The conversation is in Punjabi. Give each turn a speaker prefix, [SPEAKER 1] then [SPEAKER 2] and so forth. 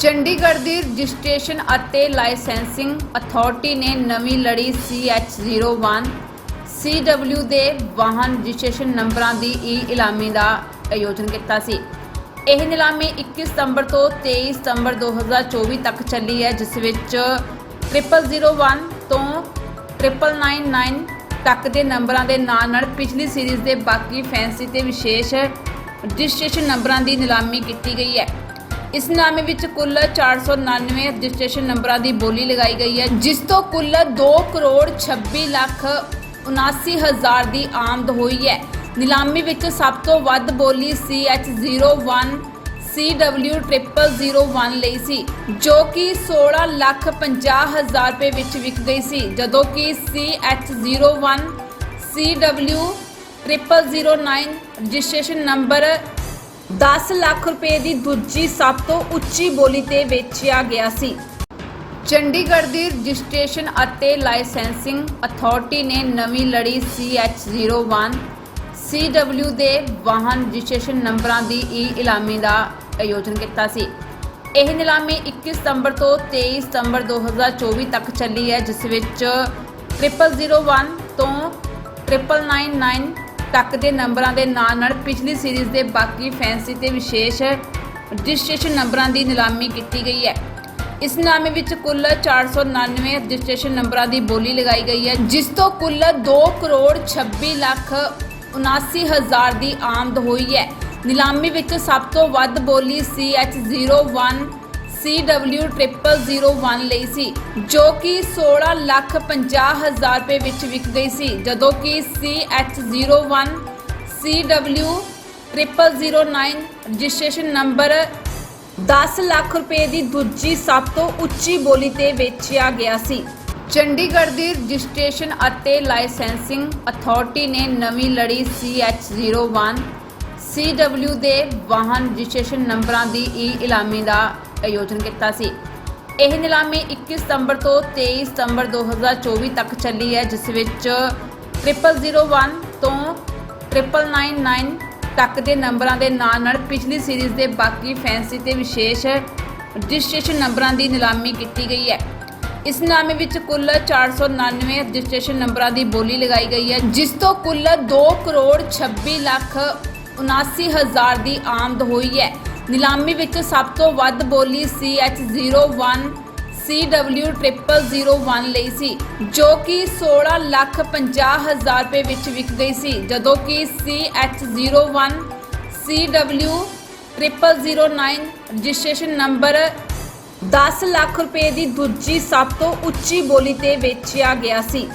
[SPEAKER 1] ਚੰਡੀਗੜ੍ਹ ਦੀ ਰਜਿਸਟ੍ਰੇਸ਼ਨ ਅਤੇ ਲਾਇਸੈਂਸਿੰਗ ਅਥਾਰਟੀ ਨੇ ਨਵੀਂ ਲੜੀ CH01 CW ਦੇ ਵਾਹਨ ਰਜਿਸਟ੍ਰੇਸ਼ਨ ਨੰਬਰਾਂ ਦੀ ਈ ਇਲਾਮੀ ਦਾ ਆਯੋਜਨ ਕੀਤਾ ਸੀ। ਇਹ ਨਿਲਾਮੀ 21 ਸਤੰਬਰ ਤੋਂ 23 ਸਤੰਬਰ 2024 ਤੱਕ ਚੱਲੀ ਹੈ, ਜਿਸ ਵਿੱਚ 0001 ਤੋਂ 9999 ਤੱਕ ਦੇ ਨੰਬਰਾਂ ਦੇ ਨਾਲ ਨਾਲ ਪਿਛਲੀ ਸੀਰੀਜ਼ ਦੇ ਬਾਕੀ ਫੈਂਸੀ ਤੇ ਵਿਸ਼ੇਸ਼ ਰਜਿਸਟ੍ਰੇਸ਼ਨ ਨੰਬਰਾਂ ਦੀ ਨਿਲਾਮੀ ਕੀਤੀ ਗਈ ਹੈ। ਇਸ ਨਾਮੇ ਵਿੱਚ ਕੁੱਲ 499 ਰਜਿਸਟ੍ਰੇਸ਼ਨ ਨੰਬਰਾਂ ਦੀ ਬੋਲੀ ਲਗਾਈ ਗਈ ਹੈ, ਜਿਸ ਤੋਂ ਕੁੱਲ 2 ਕਰੋੜ 26 ਲੱਖ 79 ਹਜ਼ਾਰ ਦੀ ਆਮਦ ਹੋਈ ਹੈ। ਨਿਲਾਮੀ ਵਿੱਚ ਸਭ ਤੋਂ ਵੱਧ ਬੋਲੀ CH01 CW0001 ਲਈ ਸੀ, ਜੋ ਕਿ 16 ਲੱਖ 50 ਹਜ਼ਾਰ ਰੁਪਏ ਵਿੱਚ ਵਿਕ ਗਈ ਸੀ, ਜਦੋਂ ਕਿ CH01 CW0009 registration number 10 lakh ਰੁਪਏ ਦੀ ਦੂਜੀ ਸਭ ਤੋਂ ਉੱਚੀ ਬੋਲੀ ਤੇ ਵੇਚਿਆ ਗਿਆ ਸੀ। ਚੰਡੀਗੜ੍ਹ ਦੀ ਰਜਿਸਟ੍ਰੇਸ਼ਨ ਅਤੇ ਲਾਇਸੈਂਸਿੰਗ ਅਥਾਰਟੀ ਨੇ ਨਵੀਂ ਲੜੀ CH01 CW ਦੇ ਵਾਹਨ ਰਜਿਸਟ੍ਰੇਸ਼ਨ ਨੰਬਰਾਂ ਦੀ ਈ ਇਲਾਮੀ ਦਾ ਆਯੋਜਨ ਕੀਤਾ ਸੀ। ਇਹ ਨਿਲਾਮੀ 21 ਸਤੰਬਰ ਤੋਂ 23 ਸਤੰਬਰ 2024 ਤੱਕ ਚੱਲੀ ਹੈ, ਜਿਸ ਵਿੱਚ 0001 ਤੋਂ 9999 ਤੱਕ ਦੇ ਨੰਬਰਾਂ ਦੇ ਨਾਲ ਨਾਲ ਪਿਛਲੀ ਸੀਰੀਜ਼ ਦੇ ਬਾਕੀ ਫੈਂਸੀ ਤੇ ਵਿਸ਼ੇਸ਼ ਰਜਿਸਟ੍ਰੇਸ਼ਨ ਨੰਬਰਾਂ ਦੀ ਨਿਲਾਮੀ ਕੀਤੀ ਗਈ ਹੈ। ਇਸ ਨਾਮੇ ਵਿੱਚ ਕੁੱਲ 499 ਰਜਿਸਟ੍ਰੇਸ਼ਨ ਨੰਬਰਾਂ ਦੀ ਬੋਲੀ ਲਗਾਈ ਗਈ ਹੈ, ਜਿਸ ਤੋਂ ਕੁੱਲ 2 ਕਰੋੜ 26 ਲੱਖ 79 ਹਜ਼ਾਰ ਦੀ ਆਮਦ ਹੋਈ ਹੈ। ਨਿਲਾਮੀ ਵਿੱਚ ਸਭ ਤੋਂ ਵੱਧ ਬੋਲੀ CH01 CW0001 ਲਈ ਸੀ, ਜੋ ਕਿ 16 ਲੱਖ 50 ਹਜ਼ਾਰ ਰੁਪਏ ਵਿੱਚ ਵਿਕ ਗਈ ਸੀ, ਜਦੋਂ ਕਿ CH01 CW0009 registration number 10 lakh ਰੁਪਏ ਦੀ ਦੂਜੀ ਸਭ ਤੋਂ ਉੱਚੀ ਬੋਲੀ ਤੇ ਵੇਚਿਆ ਗਿਆ ਸੀ। ਚੰਡੀਗੜ੍ਹ ਦੀ ਰਜਿਸਟ੍ਰੇਸ਼ਨ ਅਤੇ ਲਾਇਸੈਂਸਿੰਗ ਅਥਾਰਟੀ ਨੇ ਨਵੀਂ ਲੜੀ CH01 CW ਦੇ ਵਾਹਨ ਰਜਿਸਟ੍ਰੇਸ਼ਨ ਨੰਬਰਾਂ ਦੀ ਈ ਇਲਾਮੀ ਦਾ ਆਯੋਜਨ ਕੀਤਾ ਸੀ। ਇਹ ਨਿਲਾਮੀ 21 ਸਤੰਬਰ ਤੋਂ 23 ਸਤੰਬਰ 2024 ਤੱਕ ਚੱਲੀ ਹੈ, ਜਿਸ ਵਿੱਚ 0001 ਤੋਂ 9999 ਤੱਕ ਦੇ ਨੰਬਰਾਂ ਦੇ ਨਾਲ ਨਾਲ ਪਿਛਲੀ ਸੀਰੀਜ਼ ਦੇ ਬਾਕੀ ਫੈਂਸੀ ਤੇ ਵਿਸ਼ੇਸ਼ ਰਜਿਸਟ੍ਰੇਸ਼ਨ ਨੰਬਰਾਂ ਦੀ ਨਿਲਾਮੀ ਕੀਤੀ ਗਈ ਹੈ। ਇਸ ਨਾਮੇ ਵਿੱਚ ਕੁੱਲ 499 ਰਜਿਸਟ੍ਰੇਸ਼ਨ ਨੰਬਰਾਂ ਦੀ ਬੋਲੀ ਲਗਾਈ ਗਈ ਹੈ, ਜਿਸ ਤੋਂ ਕੁੱਲ 2 ਕਰੋੜ 26 ਲੱਖ 79 ਹਜ਼ਾਰ ਦੀ ਆਮਦ ਹੋਈ ਹੈ। ਨਿਲਾਮੀ ਵਿੱਚ ਸਭ ਤੋਂ ਵੱਧ ਬੋਲੀ CH01 CW0001 ਲਈ ਸੀ, ਜੋ ਕਿ 16 ਲੱਖ 50 ਹਜ਼ਾਰ ਰੁਪਏ ਵਿੱਚ ਵਿਕ ਗਈ ਸੀ, ਜਦੋਂ ਕਿ CH01 CW0009 registration number 10 lakh ਰੁਪਏ ਦੀ ਦੂਜੀ ਸਭ ਤੋਂ ਉੱਚੀ ਬੋਲੀ ਤੇ ਵੇਚਿਆ ਗਿਆ ਸੀ।